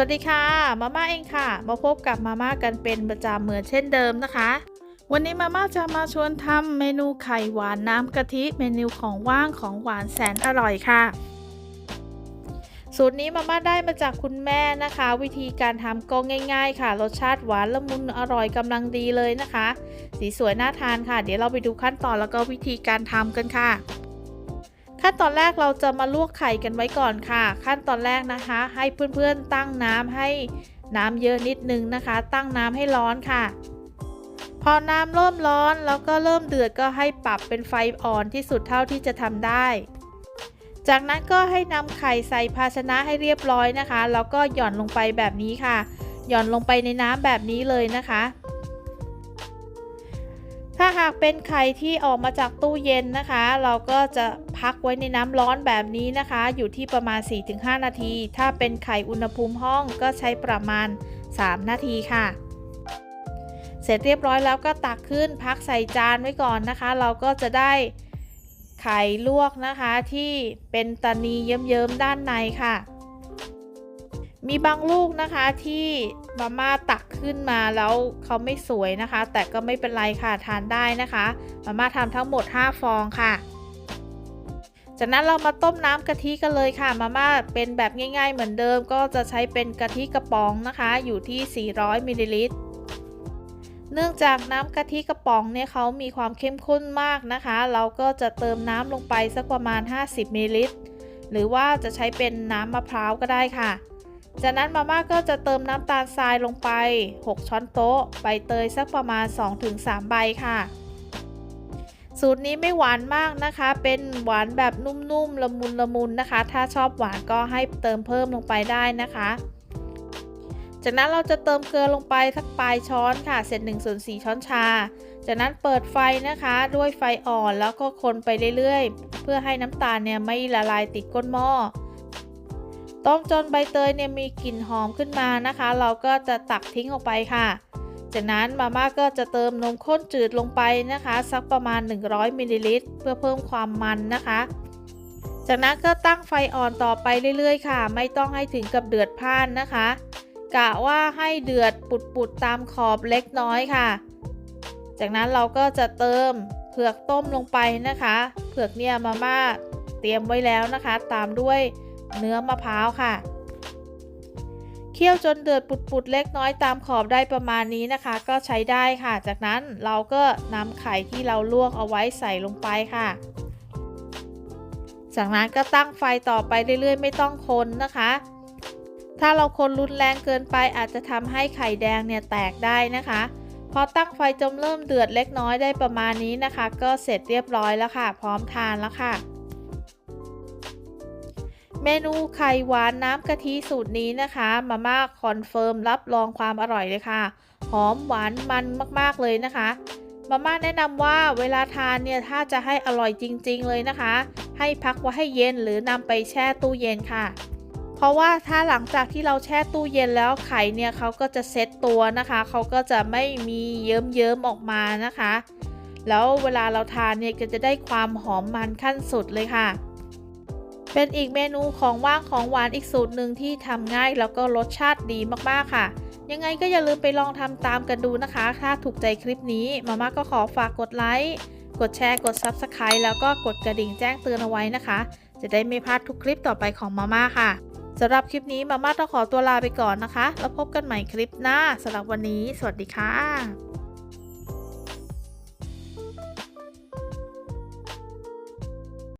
วัสดีค่ะ มาม่าเองค่ะ มาพบกับมาม่ากันเป็นประจำเหมือนเช่นเดิมนะคะ วันนี้มาม่าจะมาชวนทำเมนูไข่หวานน้ำกะทิ เมนูของว่างของหวานแสนอร่อยค่ะ สูตรนี้มาม่าได้มาจากคุณแม่นะคะ วิธีการทำก็ง่าย ๆ ค่ะ รสชาติหวานละมุนอร่อยกำลังดีเลยนะคะ สีสวยน่าทานค่ะ เดี๋ยวเราไปดูขั้นตอนแล้วก็วิธีการทำกันค่ะ ขั้นตอนแรกเราจะมาลวกไข่กันไว้ก่อนค่ะ ขั้นตอนแรกนะคะ ให้เพื่อนๆตั้งน้ำให้น้ำเยอะนิดนึงนะคะ ตั้งน้ำให้ร้อนค่ะ พอน้ำเริ่มร้อนแล้วก็เริ่มเดือดก็ให้ปรับเป็นไฟอ่อนที่สุดเท่าที่จะทำได้ จากนั้นก็ให้นำไข่ใส่ภาชนะให้เรียบร้อยนะคะแล้วก็หย่อนลงไปแบบนี้ค่ะ หย่อนลงไปในน้ำแบบนี้เลยนะคะ ถ้าหากเป็นไข่ที่ออกมาจากตู้เย็นนะคะ เราก็จะพักไว้ในน้ำร้อนแบบนี้นะคะ อยู่ที่ประมาณ 4-5 นาที ถ้าเป็นไข่อุณหภูมิห้องก็ใช้ประมาณ 3 นาทีค่ะ เสร็จเรียบร้อยแล้วก็ตักขึ้นพักใส่จานไว้ก่อนนะคะ เราก็จะได้ไข่ลวกนะคะที่เป็นตานีเยิ้มๆด้านในค่ะ มีบางลูกนะคะที่มาม่าตักขึ้นมาแล้วเขาไม่สวยนะคะ แต่ก็ไม่เป็นไรค่ะทานได้นะคะมาม่าทำทั้งหมด 5 ฟองค่ะ จากนั้นเรามาต้มน้ำกะทิกันเลยค่ะ มาม่าเป็นแบบง่ายๆเหมือนเดิม ก็จะใช้เป็นกะทิกระป๋องนะคะ อยู่ที่ 400มิลลิลิตรเนื่องจากน้ำกะทิกระป๋องเนี่ยเขามีความเข้มข้นมากนะคะ เราก็จะเติมน้ำลงไปสักประมาณ 50มิลลิลิตรหรือว่าจะใช้เป็นน้ำมะพร้าวก็ได้ค่ะ จากนั้นมาม่าก็จะเติมน้ำตาลทรายลงไป 6 ช้อนโต๊ะ ใบเตยสักประมาณ 2-3 ใบค่ะ สูตรนี้ไม่หวานมากนะคะ เป็นหวานแบบนุ่มๆ ละมุนละมุนนะคะ ถ้าชอบหวานก็ให้เติมเพิ่มลงไปได้นะคะ จากนั้นเราจะเติมเกลือลงไปสักปลายช้อนค่ะ เสร็จ1ส่วน4ช้อนชา จากนั้นเปิดไฟนะคะด้วยไฟอ่อนแล้วก็คนไปเรื่อยๆ เพื่อให้น้ำตาลเนี่ยไม่ละลายติดก้นหม้อ ต้มจนใบเตยเนี่ยมีกลิ่นหอมขึ้นมานะคะ เราก็จะตักทิ้งออกไปค่ะ จากนั้นมาม่าก็จะเติมนมข้นจืดลงไปนะคะ สักประมาณ 100มิลลิลิตรเพื่อเพิ่มความมันนะคะ จากนั้นก็ตั้งไฟอ่อนต่อไปเรื่อยๆ ค่ะ ไม่ต้องให้ถึงกับเดือดพ่านนะคะ กะว่าให้เดือดปุดๆตามขอบเล็กน้อยค่ะ จากนั้นเราก็จะเติมเผือกต้มลงไปนะคะ เผือกเนี่ยมาม่าเตรียมไว้แล้วนะคะ ตามด้วย เนื้อมะพร้าวค่ะ เคี่ยวจนเดือดปุดๆเล็กน้อยตามขอบได้ประมาณนี้นะคะ ก็ใช้ได้ค่ะ จากนั้นเราก็นำไข่ที่เราลวกเอาไว้ใส่ลงไปค่ะ จากนั้นก็ตั้งไฟต่อไปเรื่อยๆ ไม่ต้องคนนะคะ ถ้าเราคนรุนแรงเกินไปอาจจะทำให้ไข่แดงเนี่ยแตกได้นะคะพอตั้งไฟจนเริ่มเดือดเล็กน้อยได้ประมาณนี้นะคะ ก็เสร็จเรียบร้อยแล้วค่ะ พร้อมทานแล้วค่ะ เมนูไข่หวานน้ำกะทิสูตรนี้นะคะ มาม่าคอนเฟิร์มรับรองความอร่อยเลยค่ะ หอมหวานมันมากๆเลยนะคะ มาม่าแนะนำว่าเวลาทานเนี่ยถ้าจะให้อร่อยจริง ๆ เลยนะคะ ให้พักไว้ให้เย็นหรือนำไปแช่ตู้เย็นค่ะ เพราะว่าถ้าหลังจากที่เราแช่ตู้เย็นแล้วไข่เนี่ยเขาก็จะเซ็ตตัวนะคะ เขาก็จะไม่มีเยิ้มๆออกมานะคะ แล้วเวลาเราทานเนี่ยก็จะได้ความหอมมันขั้นสุดเลยค่ะ เป็นอีกเมนูของว่างของหวานอีกสูตรหนึ่งที่ทำง่ายแล้วก็รสชาติดีมากๆค่ะ ยังไงก็อย่าลืมไปลองทำตามกันดูนะคะ ถ้าถูกใจคลิปนี้มาม่าก็ขอฝากกดไลค์ กดแชร์ กด Subscribe แล้วก็กดกระดิ่งแจ้งเตือนเอาไว้นะคะ จะได้ไม่พลาดทุกคลิปต่อไปของมาม่าค่ะสำหรับคลิปนี้มาม่าต้องขอตัวลาไปก่อนนะคะ แล้วพบกันใหม่คลิปหน้าสำหรับวันนี้ สวัสดีค่ะ